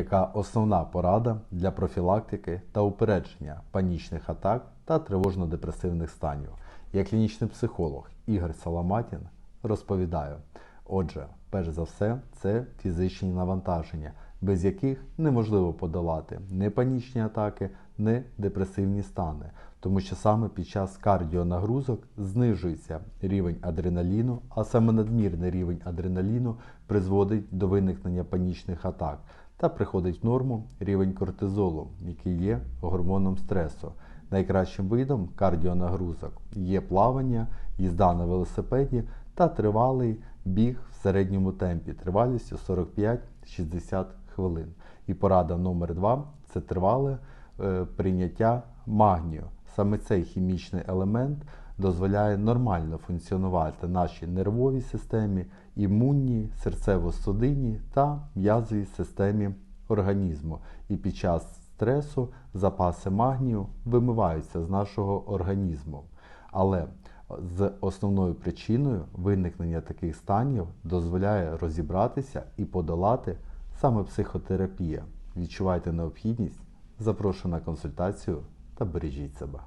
яка основна порада для профілактики та упередження панічних атак та тривожно-депресивних станів. Я клінічний психолог Ігор Саламатін розповідаю. Отже, перш за все, це фізичні навантаження, без яких неможливо подолати ні панічні атаки, ні депресивні стани, тому що саме під час кардіонагрузок знижується рівень адреналіну, а саме надмірний рівень адреналіну призводить до виникнення панічних атак та приходить в норму рівень кортизолу, який є гормоном стресу. Найкращим видом кардіонагрузок є плавання, їзда на велосипеді та тривалий біг в середньому темпі тривалістю 45-60 хвилин. І порада номер 2 це тривале е, прийняття магнію. Саме цей хімічний елемент дозволяє нормально функціонувати нашій нервовій системі, імунній, серцево-судинній та м'язовій системі організму. І під час стресу запаси магнію вимиваються з нашого організму. Але з основною причиною виникнення таких станів дозволяє розібратися і подолати саме психотерапія. Відчувайте необхідність, запрошую на консультацію та бережіть себе.